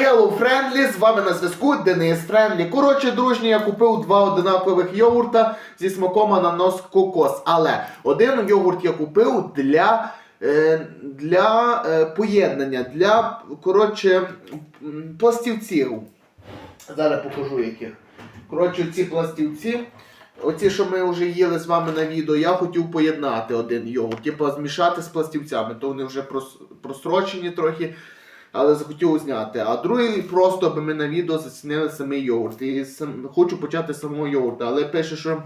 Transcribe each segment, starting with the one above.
Hello Friendly, з вами на зв'язку Денис Френдлі. Коротше, дружні, я купив два одинакових йогурта зі смаком ананос кокос. Але один йогурт я купив для, е, для е, поєднання, для коротше, пластівців. Зараз покажу яких. Коротше, ці пластівці. Оці, що ми вже їли з вами на відео, я хотів поєднати один йогурт, типу змішати з пластівцями, то вони вже прос- просрочені трохи, але захотів зняти. А другий просто, аби ми на відео зацінили самий йогурт. І сам, хочу почати з самого йогурта, але пише, що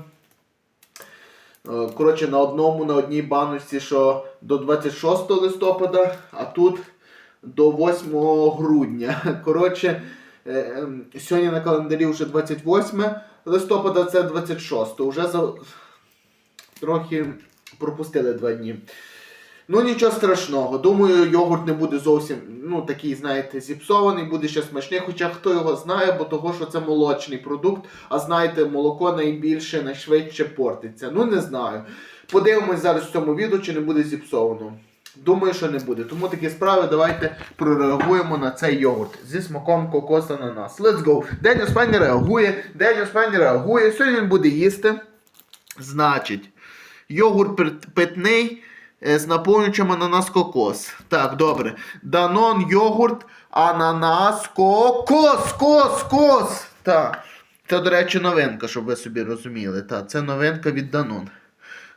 е, коротше, на одному, на одній баночці, що до 26 листопада, а тут до 8 грудня. Коротше, е, ем, сьогодні на календарі вже 28 листопада, це 26. Уже за... трохи пропустили два дні. Ну нічого страшного. Думаю, йогурт не буде зовсім ну, такий, знаєте, зіпсований, буде ще смачний. Хоча хто його знає, бо того, що це молочний продукт, а знаєте, молоко найбільше, найшвидше портиться. Ну не знаю. Подивимось зараз в цьому відео, чи не буде зіпсовано. Думаю, що не буде. Тому такі справи давайте прореагуємо на цей йогурт зі смаком кокоса на нас. Let's go! Деніс Пенні реагує, Деніс Пенні реагує. Сьогодні він буде їсти. Значить, йогурт питний з наповнюючим ананас кокос. Так, добре. Данон йогурт, ананас кокос, кос, кос. Так. Це, до речі, новинка, щоб ви собі розуміли. Так, це новинка від Данон.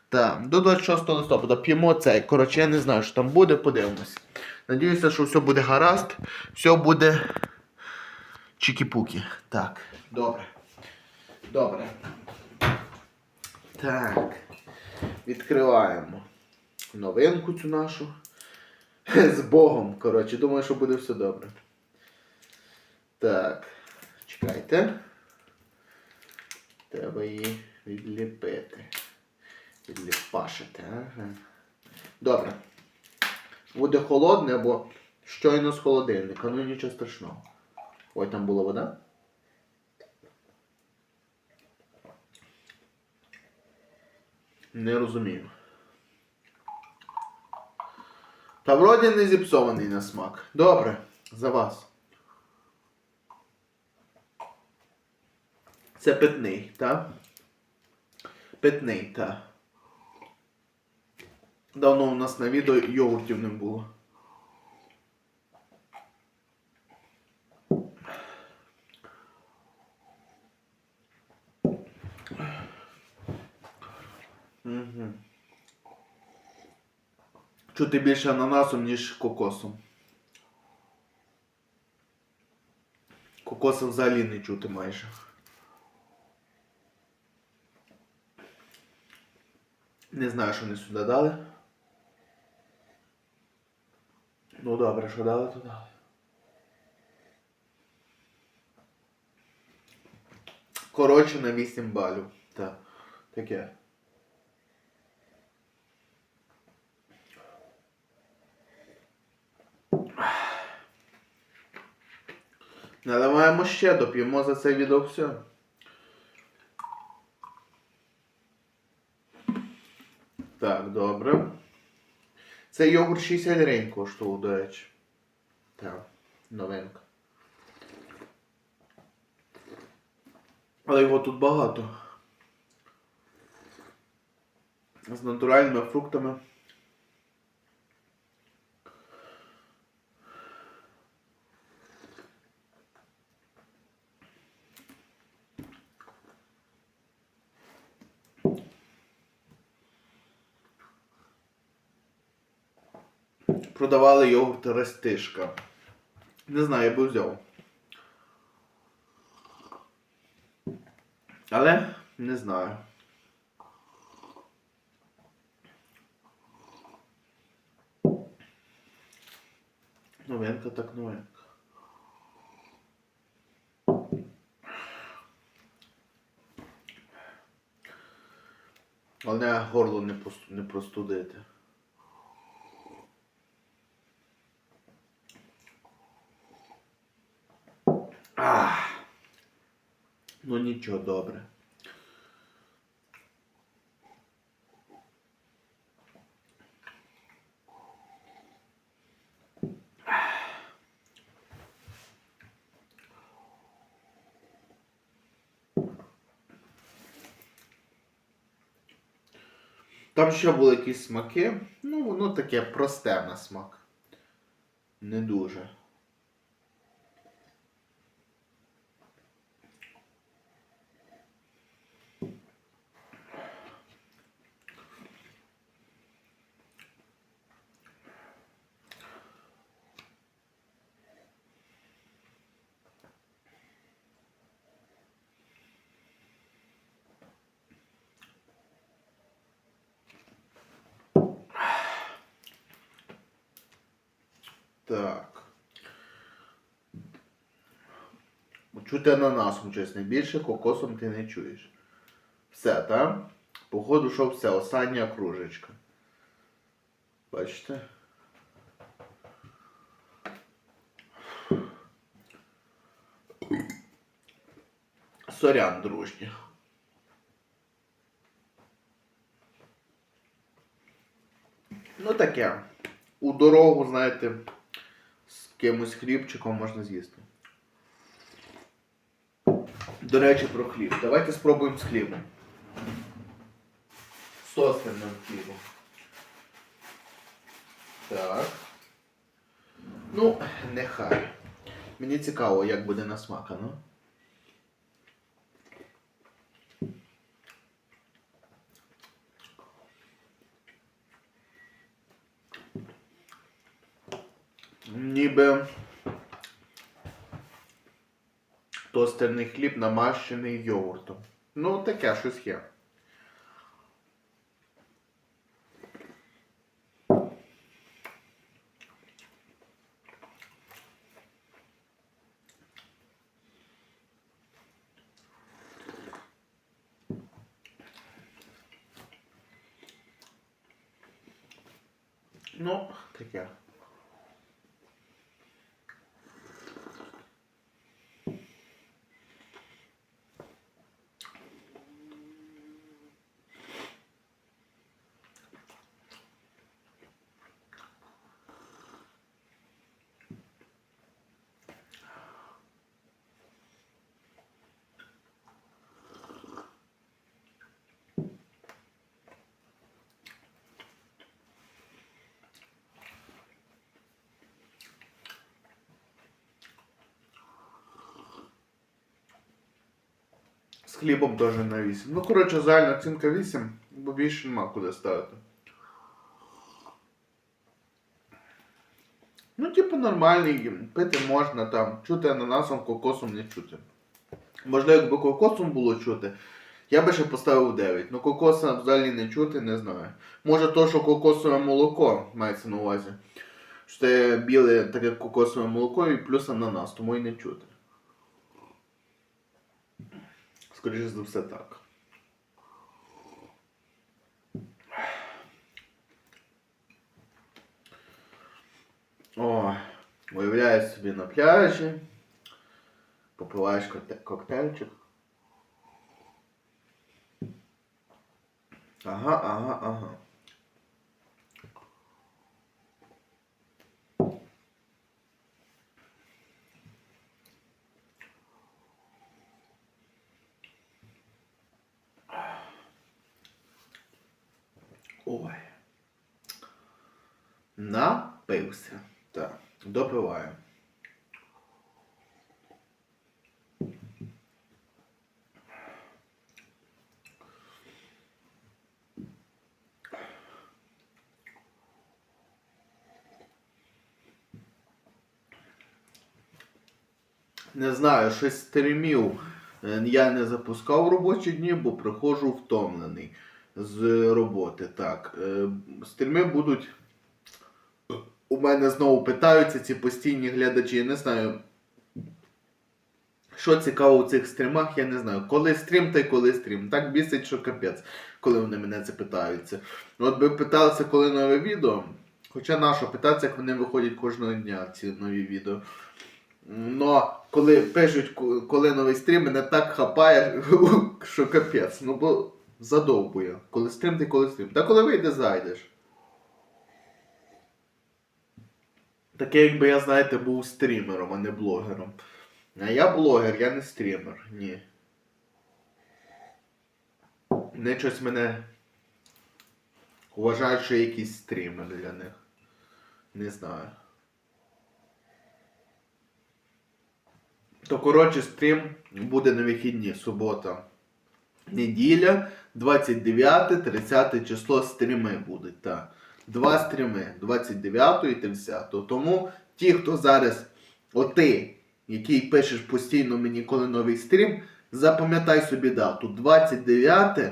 Так, до 26 листопада п'ємо цей. Коротше, я не знаю, що там буде, подивимось. Надіюся, що все буде гаразд, все буде чікі-пукі. Так, добре. Добре. Так. Відкриваємо новинку цю нашу. З Богом. Коротше, думаю, що буде все добре. Так. Чекайте. Треба її відліпити. Відліпашити. Ага. Добре. Буде холодне, бо щойно з холодильника. Ну нічого страшного. Ой, там була вода. Не розумію. Та вроді не зіпсований на смак. Добре, за вас. Це питний, так? Питний, так. Давно у нас на відео йогуртів не було. Чути більше ананасом, ніж кокосом. Кокосом взагалі не чути майже. Не знаю, що вони сюди дали. Ну добре, що дали, то дали. Коротше на 8 балів. Так. Таке. Наливаємо ще, доп'ємо за це відео все. Так, добре. Це йогурт 60 гривень коштував, до речі. Так, новинка. Але його тут багато. З натуральними фруктами. Продавали йогурт Рестишка. Не знаю, я би взяв. Але не знаю. Новинка так новинка. Головне горло не простудити. нічого добре. Там ще були якісь смаки, ну воно таке просте на смак. Не дуже. Так. Чути ананасом, чесно, більше кокосом ти не чуєш. Все, так? Походу, що все, остання кружечка. Бачите? Сорян, дружні. Ну таке. У дорогу, знаєте, з кимось хлібчиком можна з'їсти. До речі, про хліб. Давайте спробуємо з хлібом. Сосним хлібом. Так. Ну, нехай. Мені цікаво, як буде на смак, ну. Ніби тостерний хліб намащений йогуртом. Ну, таке щось є. Ну, таке. З хлібом теж на 8. Ну, коротше, загальна оцінка 8, бо більше нема куди ставити. Ну, типу, нормальний, пити можна там, чути ананасом, кокосом не чути. Можливо, якби кокосом було чути, я би ще поставив 9. Ну, кокоса взагалі не чути, не знаю. Може то, що кокосове молоко мається на увазі. Що це біле таке кокосове молоко і плюс ананас, тому і не чути. Скоріше за все так. О, уявляю собі на пляжі, попиваєш коктейльчик. Ага, ага, ага. Ой. Напився. Так, допиваю. Не знаю, щось стрімів е, я не запускав робочі дні, бо приходжу втомлений з роботи. Так, е, стріми будуть. У мене знову питаються ці постійні глядачі. Я не знаю. Що цікаво у цих стрімах, я не знаю. Коли стрім, та й коли стрім. Так бісить, що капець, коли вони мене це питаються. От би питалися, коли нове відео. Хоча нащо питатися, як вони виходять кожного дня, ці нові відео. Но коли пишуть, коли новий стрім, мене так хапає, що капець. Ну бо задовбує. Коли стрім, ти коли стрім. Та коли вийде, зайдеш. Таке, якби я, знаєте, був стрімером, а не блогером. А я блогер, я не стрімер. Ні. Не щось мене Вважають, що якісь стріми для них. Не знаю. То коротше стрім буде на вихідні, субота. Неділя, 29, 30 число стріми будуть. Так. Два стріми 29 і 30. Тому ті, хто зараз, от ти, який пишеш постійно мені, коли новий стрім, запам'ятай собі дату. 29,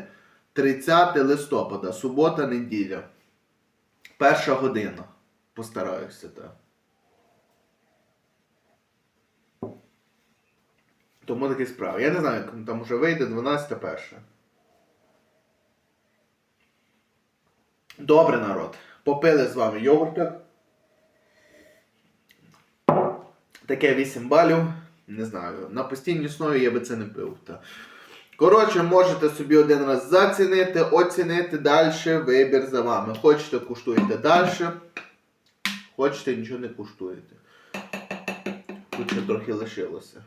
30 листопада, субота, неділя. Перша година. Постараюся, так. Тому такі справи. Я не знаю, як там вже вийде 12 перше. Добре, народ. Попили з вами йогуртик. Таке 8 балів. Не знаю. На постійній основі я би це не пив. Коротше, можете собі один раз зацінити, оцінити далі. Вибір за вами. Хочете, куштуєте далі. Хочете, нічого не куштуєте. Тут ще трохи лишилося.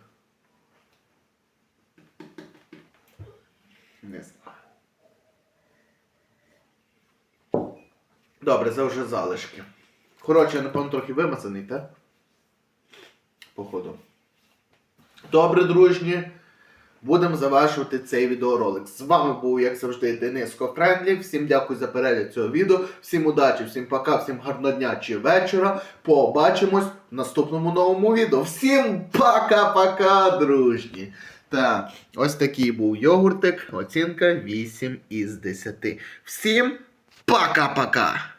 Не знаю. Добре, це вже залишки. Коротше, я, напевно, трохи вимазаний, так? Походу. Добре, дружні. Будемо завершувати цей відеоролик. З вами був, як завжди, Денис Кофрендлі. Всім дякую за перегляд цього відео. Всім удачі, всім пока, всім гарного дня чи вечора. Побачимось в наступному новому відео. Всім пока-пока, дружні. Так, ось такий був йогуртик. Оцінка 8 із 10. Всім пока-пока!